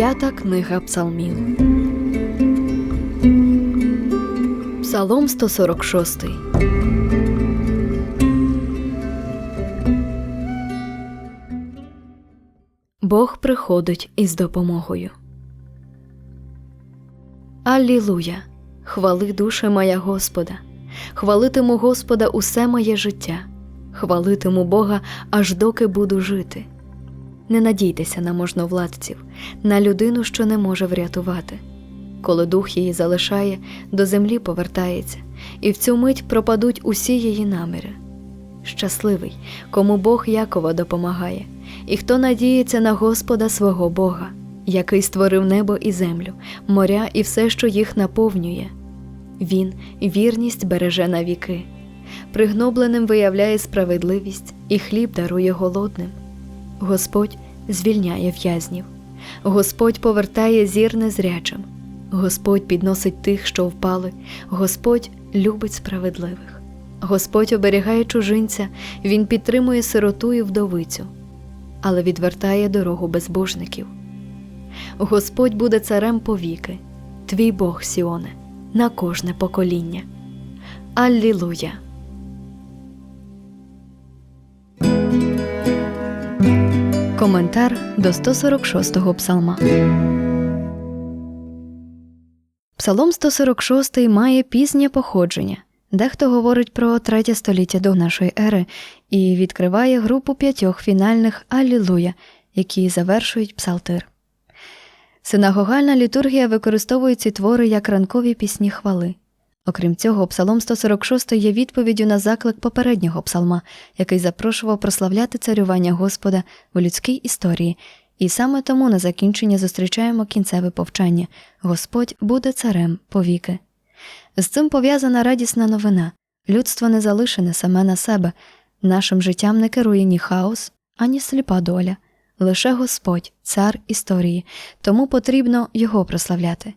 П'ята книга Псалмів. Псалом 146. Бог приходить із допомогою. Аллілуя! Хвали душе моя Господа, хвалитиму Господа усе моє життя, хвалитиму Бога, аж доки буду жити. Не надійтеся на можновладців, на людину, що не може врятувати. Коли дух її залишає, до землі повертається, і в цю мить пропадуть усі її наміри. Щасливий, кому Бог Якова допомагає, і хто надіється на Господа свого Бога, який створив небо і землю, моря і все, що їх наповнює. Він вірність береже на віки, пригнобленим виявляє справедливість і хліб дарує голодним. Господь звільняє в'язнів, Господь повертає зір незрячим, Господь підносить тих, що впали, Господь любить справедливих, Господь оберігає чужинця, Він підтримує сироту і вдовицю, але відвертає дорогу безбожників. Господь буде царем повіки, твій Бог Сіоне, на кожне покоління. Аллілуя! Коментар до 146-го псалма. Псалом 146 має пізнє походження. Дехто говорить про третє століття до нашої ери і відкриває групу п'ятьох фінальних Алілуя, які завершують псалтир. Синагогальна літургія використовує ці твори як ранкові пісні хвали. Окрім цього, Псалом 146 є відповіддю на заклик попереднього псалма, який запрошував прославляти царювання Господа в людській історії, і саме тому на закінчення зустрічаємо кінцеве повчання Господь буде царем повіки. З цим пов'язана радісна новина людство не залишене саме на себе, нашим життям не керує ні хаос, ані сліпа доля, лише Господь, цар історії, тому потрібно його прославляти.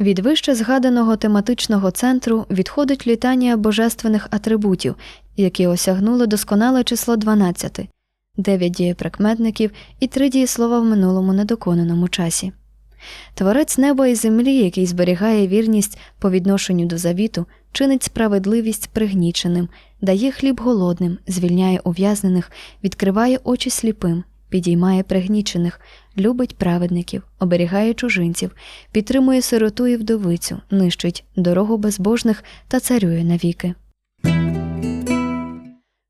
Від вище згаданого тематичного центру відходить літання божественних атрибутів, які осягнули досконале число 12, 9 дієприкметників і три дієслова в минулому недоконаному часі. Творець неба і землі, який зберігає вірність по відношенню до завіту, чинить справедливість пригніченим, дає хліб голодним, звільняє ув'язнених, відкриває очі сліпим, підіймає пригнічених, любить праведників, оберігає чужинців, підтримує сироту і вдовицю, нищить дорогу безбожних та царює навіки.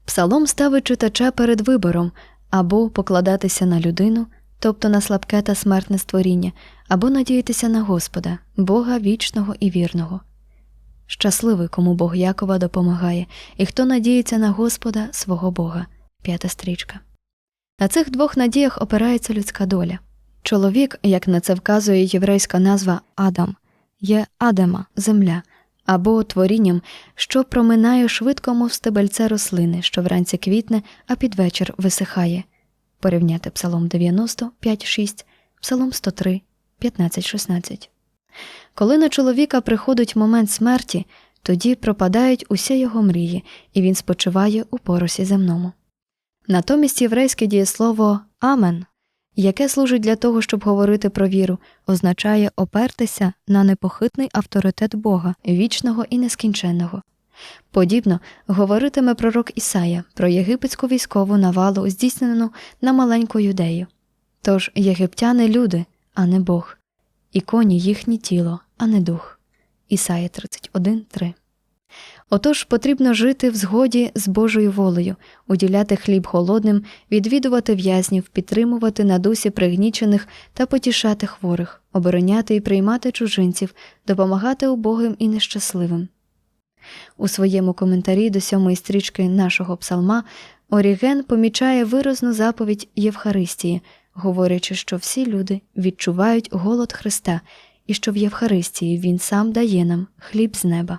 Псалом ставить читача перед вибором або покладатися на людину, тобто на слабке та смертне створіння, або надіятися на Господа, Бога вічного і вірного. Щасливий, кому Бог Якова допомагає, і хто надіється на Господа свого Бога. П'ята стрічка. На цих двох надіях опирається людська доля. Чоловік, як на це вказує єврейська назва Адам, є Адема, земля, або творінням, що проминає швидко, мов стебельце рослини, що вранці квітне, а під вечір висихає. Порівняти Псалом 90, 5-6, Псалом 103, 15-16. Коли на чоловіка приходить момент смерті, тоді пропадають усі його мрії, і він спочиває у поросі земному. Натомість єврейське дієслово Амен, яке служить для того, щоб говорити про віру, означає опертися на непохитний авторитет Бога, вічного і нескінченного. Подібно говоритиме пророк Ісая про єгипетську військову навалу, здійснену на маленьку юдею. Тож єгиптяни люди, а не Бог, і коні їхнє тіло, а не дух. Ісая 31.3 Отож потрібно жити в згоді з Божою волею, уділяти хліб голодним, відвідувати в'язнів, підтримувати на дусі пригнічених та потішати хворих, обороняти і приймати чужинців, допомагати убогим і нещасливим. У своєму коментарі до сьомої стрічки нашого псалма Оріген помічає виразну заповідь Євхаристії, говорячи, що всі люди відчувають голод Христа і що в Євхаристії Він сам дає нам хліб з неба.